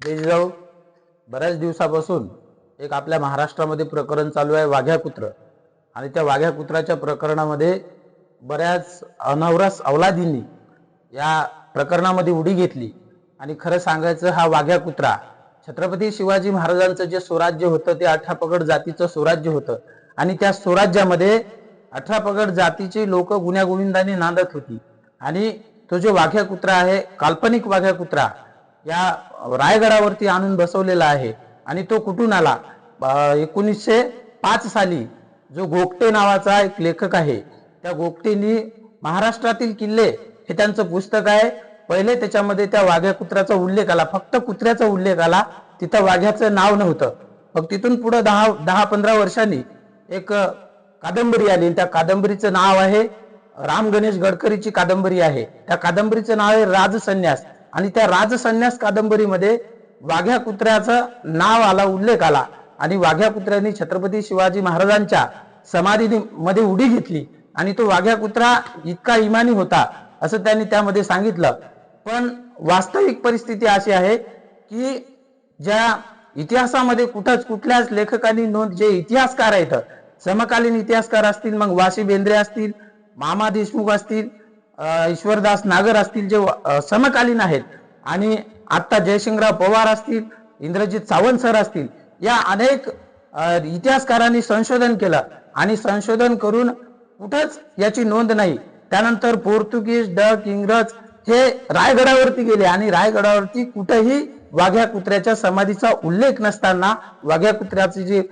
देशजाऊ बऱ्याच दिवसापासून एक आपल्या महाराष्ट्रामध्ये प्रकरण चालू आहे वाघ्या कुत्र. आणि त्या वाघ्या कुत्राच्या प्रकरणामध्ये बऱ्याच अनवरस अवलादींनी या प्रकरणामध्ये उडी घेतली. आणि खरं सांगायचं हा वाघ्या कुत्रा छत्रपती शिवाजी महाराजांचं जे स्वराज्य होतं ते अठरा पगड जातीचं स्वराज्य होतं. आणि त्या स्वराज्यामध्ये अठरा पगड जातीची लोक गुण्यागोविंदाने नांदत होती. आणि तो जो वाघ्या कुत्रा आहे काल्पनिक वाघ्या कुत्रा या रायगडावरती आणून बसवलेला आहे. आणि तो कुठून आला? एकोणीसशे पाच साली जो गोगटे नावाचा एक लेखक आहे त्या गोपटेनी महाराष्ट्रातील किल्ले हे त्यांचं पुस्तक आहे. पहिले त्याच्यामध्ये त्या वाघ्या कुत्र्याचा उल्लेख आला. फक्त कुत्र्याचा उल्लेख आला तिथं वाघ्याचं नाव नव्हतं. मग तिथून पुढे दहा दहा पंधरा वर्षांनी एक कादंबरी आली. त्या कादंबरीचं नाव आहे राम गणेश गडकरीची कादंबरी आहे. त्या कादंबरीचं नाव आहे राजसन्यास. आणि त्या राजसन्यास कादंबरीमध्ये वाघ्या कुत्र्याचं नाव आला उल्लेख आला. आणि वाघ्या कुत्र्यांनी छत्रपती शिवाजी महाराजांच्या समाधी मध्ये उडी घेतली. आणि तो वाघ्या कुत्रा इतका इमानी होता असं त्यांनी त्यामध्ये सांगितलं. पण वास्तविक परिस्थिती अशी आहे की ज्या इतिहासामध्ये कुठंच कुठल्याच लेखकांनी नोंद जे इतिहासकार आहेत समकालीन इतिहासकार असतील मग वाशी बेंद्रे असतील मामा देशमुख असतील ईश्वरदास नागर असतील जे समकालीन आहेत आणि आत्ता जयशिंगराव पवार असतील इंद्रजित सावंत सर असतील या अनेक इतिहासकारांनी संशोधन केलं आणि संशोधन करून कुठंच याची नोंद नाही. त्यानंतर पोर्तुगीज डक इंग्रज हे रायगडावरती गेले आणि रायगडावरती कुठेही वाघ्या कुत्र्याच्या समाधीचा उल्लेख नसताना वाघ्या कुत्र्याचे जे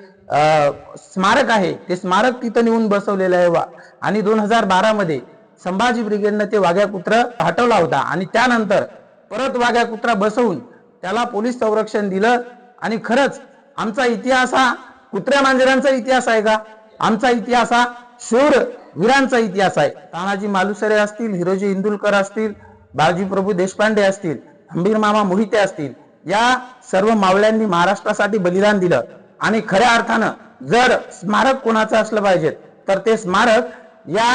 स्मारक आहे ते स्मारक तिथं नेऊन बसवलेलं आहे वा. आणि दोन हजार बारामध्ये संभाजी ब्रिगेडनं ते वाघ्या कुत्र हटवला होता. आणि त्यानंतर परत वाघ्या कुत्रा बसवून त्याला पोलीस संरक्षण दिलं. आणि खरंच आमचा इतिहास हा कुत्र्या मांजरांचा इतिहास आहे का? आमचा इतिहास हा शूर वीरांचा इतिहास आहे. तानाजी मालुसरे असतील हिरोजी इंदुलकर असतील बाळजी प्रभू देशपांडे असतील हंबीर मामा मोहिते असतील या सर्व मावळ्यांनी महाराष्ट्रासाठी बलिदान दिलं. आणि खऱ्या अर्थानं जर स्मारक कोणाचं असलं पाहिजे तर ते स्मारक या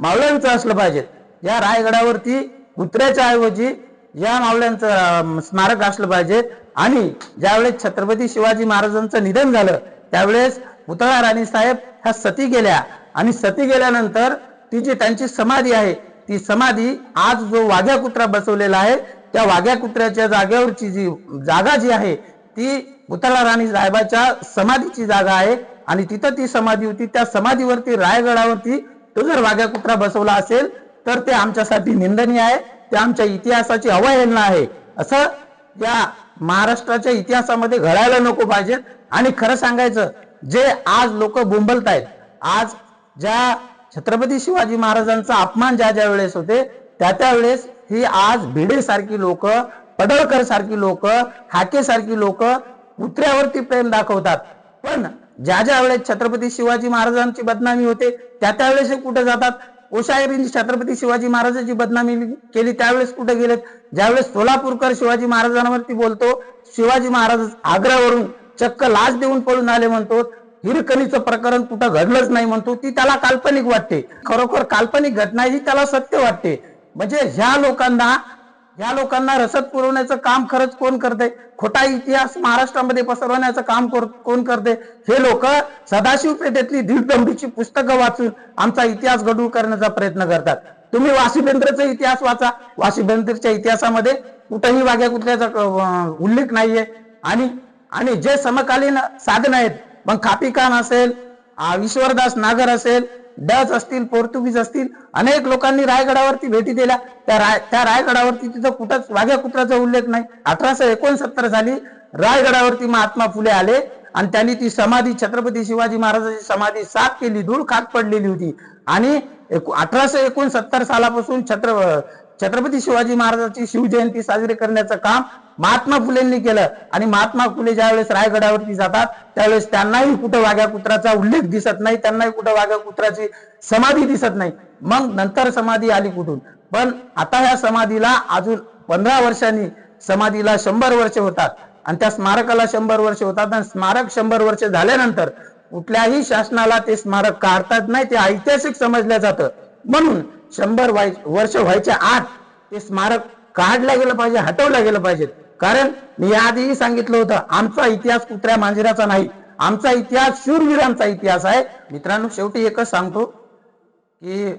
मावळ्यांचं असलं पाहिजेत या रायगडावरती कुत्र्याच्या ऐवजी या मावळ्यांचं स्मारक असलं पाहिजे. आणि ज्यावेळेस छत्रपती शिवाजी महाराजांचं निधन झालं त्यावेळेस पुतळा राणी साहेब ह्या सती गेल्या. आणि सती गेल्यानंतर ती जी त्यांची समाधी आहे ती समाधी आज जो वाघ्या कुत्रा बसवलेला आहे त्या वाघ्या कुत्र्याच्या जागेवरची जी जागा जी आहे ती पुतळा राणी साहेबाच्या समाधीची जागा आहे. आणि तिथं ती समाधी होती. त्या समाधीवरती रायगडावरती तो जर वाघ्या कुत्रा बसवला असेल तर ते आमच्यासाठी निंदनीय आहे ते आमच्या इतिहासाची अवहेलना आहे. असं या महाराष्ट्राच्या इतिहासामध्ये घडायला नको पाहिजे. आणि खरं सांगायचं जे आज लोक बोंबलत आहेत आज ज्या छत्रपती शिवाजी महाराजांचा अपमान ज्या ज्या वेळेस होते त्या त्या वेळेस ही आज भिडे सारखी लोक पडळकर सारखी लोक हाके सारखी लोक कुत्र्यावरती प्रेम दाखवतात. पण ज्या ज्या वेळेस छत्रपती शिवाजी महाराजांची बदनामी होते त्या त्यावेळेस कुठे जातात? कोशागिरींनी छत्रपती शिवाजी महाराजांची बदनामी केली त्यावेळेस कुठे गेलेत? ज्यावेळेस सोलापूरकर शिवाजी महाराजांवरती बोलतो शिवाजी महाराज आग्र्यावरून चक्क लाच देऊन पळून आले म्हणतो हिरकणीचं प्रकरण कुठं घडलंच नाही म्हणतो ती त्याला काल्पनिक वाटते. खरोखर काल्पनिक घटना ही त्याला सत्य वाटते. म्हणजे ह्या लोकांना या लोकांना रसद पुरवण्याचं काम खरंच कोण करते? खोटा इतिहास महाराष्ट्रामध्ये पसरवण्याचं काम कोण करते? हे लोक सदाशिव पेठेतली दीड पुस्तकं वाचून आमचा इतिहास गडूळ करण्याचा प्रयत्न करतात. तुम्ही वाशीबेंद्रचा इतिहास वाचा. वाशीबेंद्रच्या इतिहासामध्ये कुठंही वाग्या कुठल्याचा उल्लेख नाहीये. आणि आणि जे समकालीन साधन आहेत मग खापिकान असेल ईश्वरदास नागर असेल डच असतील पोर्तुगीज असतील अनेक लोकांनी रायगडावरती भेटी दिल्या. त्या राय त्या रायगडावरती तिथं कुठंच वाघ्या कुत्राचा उल्लेख नाही. अठराशे एकोणसत्तर साली रायगडावरती महात्मा फुले आले आणि त्यांनी ती समाधी छत्रपती शिवाजी महाराजांची समाधी साफ केली धूळ खात पडलेली होती. आणि अठराशे एकोणसत्तर सालापासून छत्र छत्रपती शिवाजी महाराजांची शिवजयंती साजरी करण्याचं काम महात्मा फुलेंनी केलं. आणि महात्मा फुले ज्यावेळेस रायगडावरती जातात त्यावेळेस त्यांनाही कुठं वाघ्या कुत्राचा उल्लेख दिसत नाही त्यांनाही कुठं वाघ्या कुत्राची समाधी दिसत नाही. मग नंतर समाधी आली कुठून? पण आता या समाधीला अजून पंधरा वर्षांनी समाधीला शंभर वर्ष होतात. आणि त्या स्मारकाला शंभर वर्ष होतात आणि स्मारक शंभर वर्ष झाल्यानंतर कुठल्याही शासनाला ते स्मारक काढतात नाही ते ऐतिहासिक समजलं जातं. म्हणून शंभर वर्ष व्हायच्या आत ते स्मारक काढलं गेलं पाहिजे हटवलं गेलं पाहिजे. कारण मी आधीही सांगितलं होतं आमचा इतिहास कुत्र्या मांजराचा नाही. आमचा इतिहास शूरवीरांचा इतिहास आहे. मित्रांनो शेवटी एकच सांगतो की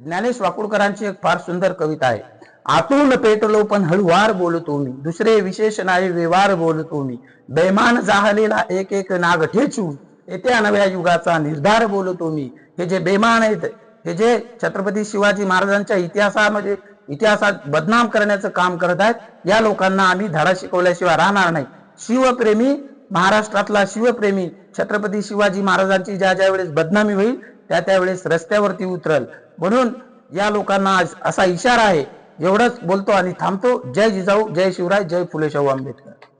ज्ञानेश वाकुडकरांची एक फार सुंदर कविता आहे. आतून पेटलो पण हळुवार बोलतो मी. दुसरे विशेष नाही व्यवहार बोलतो मी. बेमान जाहलेला एक एक नाग ठेचू येत्या नव्या युगाचा निर्धार बोलतो मी. हे जे बेमान आहेत हे जे छत्रपती शिवाजी महाराजांच्या इतिहासामध्ये इतिहासात बदनाम करण्याचं काम करत आहेत या लोकांना आम्ही धडा शिकवल्याशिवाय राहणार नाही. शिवप्रेमी महाराष्ट्रातला शिवप्रेमी छत्रपती शिवाजी महाराजांची ज्या ज्या वेळेस बदनामी होईल त्या त्यावेळेस रस्त्यावरती उतरल. म्हणून या लोकांना असा इशारा आहे एवढंच बोलतो आणि थांबतो. जय जिजाऊ जय शिवराय जय फुले शाहू आंबेडकर.